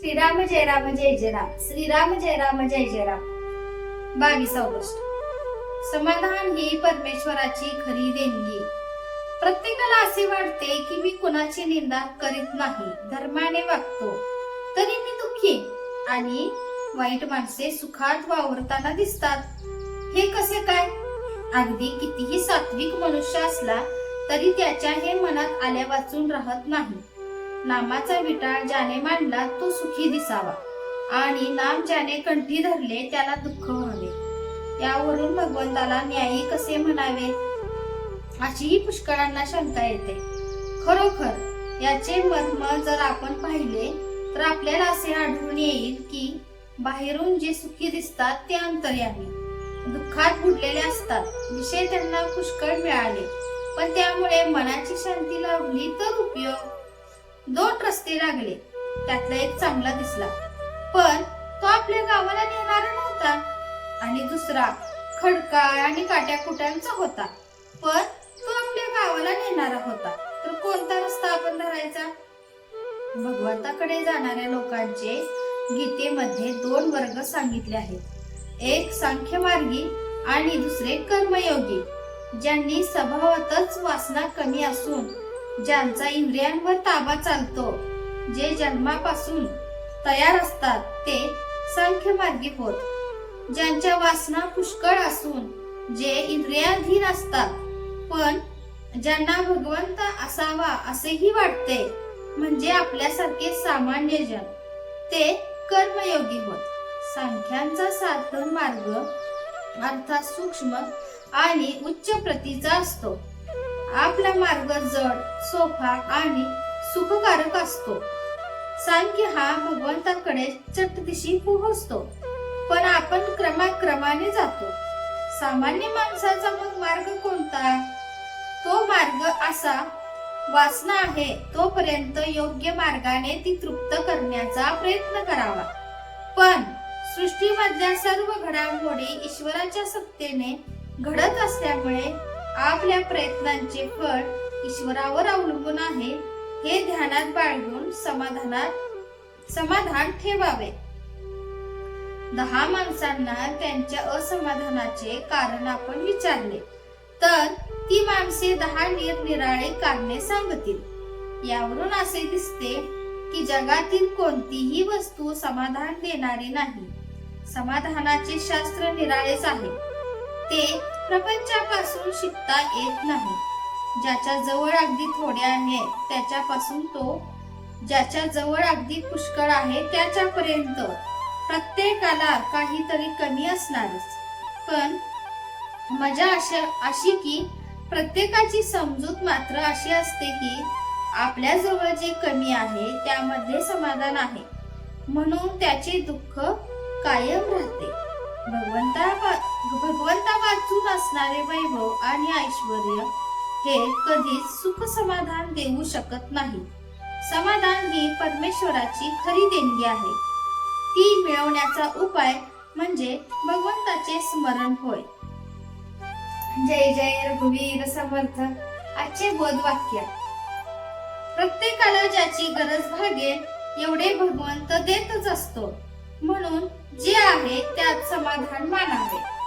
श्रीराम जय राम जय जय राम. श्रीराम जय राम जय जय राम. बावीस ऑगस्ट. समाधान ही परमेश्वराची खरी देणगी. प्रत्येकाला असे वाटते की मी कुणाची निंदा करीत नाही धर्माने वागतो. तरी मी दुःखी आणि वाईट माणसे सुखात वावरताना दिसतात. हे कसे काय? अगदी कितीही सात्विक मनुष्य असला तरी त्याच्या हे मनात आल्या वाचून राहत नाही. नामाचा विटाळ ज्याने मांडला तो सुखी दिसावा. आणि नाम ज्याने कंठी धरले त्याला दुःख व्हावे. यावरून भगवंताला न्यायी कसे म्हणावे? अशीही पुष्कळांना शंका येते. खरोखर याचे मर्म जर आपण पाहिले तर आपल्याला असे आढळून येईल की बाहेरून जे सुखी दिसतात ते अंतर्यामी. दुःखात बुडलेले असतात विषय त्यांना पुष्कळ मिळाले. पण त्यामुळे मनाची शांती लाभली तर उपयोग दोन रस्ते लागले. त्यातला एक चांगला दिसला. पण तो आपल्या गावाला नेणारा नव्हता आणि दुसरा खडकाळ आणि काट्याकुट्यांचा होता. पण तो आपल्या गावाला नेणारा होता. तर कोणता रस्ता आपण धरायचा? भगवंताकडे जाणाऱ्या लोकांचे गीतेमध्ये दोन वर्ग सांगितले आहेत. एक सांख्य मार्गी आणि दुसरे कर्मयोगी ज्यांनी स्वभावातच वासना कमी असून ज्यांचा इंद्रियांवर ताबा चालतो जे जन्मापासून तयार असतात ते सांख्य मार्गी होत. ज्यांच्या वासना पुष्कळ असून जे इंद्रियाधीन असतात पण ज्यांना भगवंत असावा असेही वाटते म्हणजे आपल्यासारखे सामान्य जन ते कर्मयोगी होत. सांख्यांचा साधन मार्ग अर्थात सूक्ष्म आणि उच्च प्रतीचा असतो. आपला मार्ग जड सोपा आणि सुखकारक असतो. सांख्य हा भगवंताकडे चटदिशी पोहोचतो. पण आपण क्रमाक्रमाने जातो. सामान्य माणसाचा मग मार्ग कोणता? तो मार्ग असा वासना आहे तोपर्यंत योग्य मार्गाने ती तृप्त करण्याचा प्रयत्न करावा. पण सृष्टीमधल्या सर्व घडामोडी ईश्वराच्या सत्तेने घडत असल्यामुळे आपल्या प्रयत्नांचे फळ ईश्वरावर अवलंबून आहे. हे ध्यानात बाळगून समाधानात समाधान ठेवावे. दहा माणसांना त्यांच्या असमाधानाचे कारण आपण विचारले. तर ती माणसे दहा निरनिराळे कारणे सांगतील. यावरून असे दिसते की जगातील कोणतीही वस्तू समाधान देणारी नाही. समाधानाचे शास्त्र निराळेच आहे. ते प्रपंचापासून शिकता येत नाही. ज्याच्या जवळ अगदी थोडे आहे त्याच्यापासून तो ज्याच्या जवळ अगदी पुष्कळ आहे त्याच्यापर्यंत. प्रत्येकाला काहीतरी कमी असणारच. पण मजा अशा अशी की प्रत्येकाची समजूत मात्र अशी असते की आपल्या जवळ जे कमी आहे त्यामध्ये समाधान आहे. म्हणून त्याचे दुःख कायम राहते. भगवंता भगवंता वाचून असणारे वैभव आणि ऐश्वर हे कधीच सुख समाधान देऊ शकत नाही. समाधान ही परमेश्वराची खरी देणगी आहे. ती मिळवण्याचा उपाय म्हणजे भगवंताचे स्मरण होय. जय जय रघुवीर समर्थ आजचे बोध वाक्य. प्रत्येकाला ज्याची गरज भागेल एवढे भगवंत देतच असतो. म्हणून जे आहे त्यात समाधान मानावे.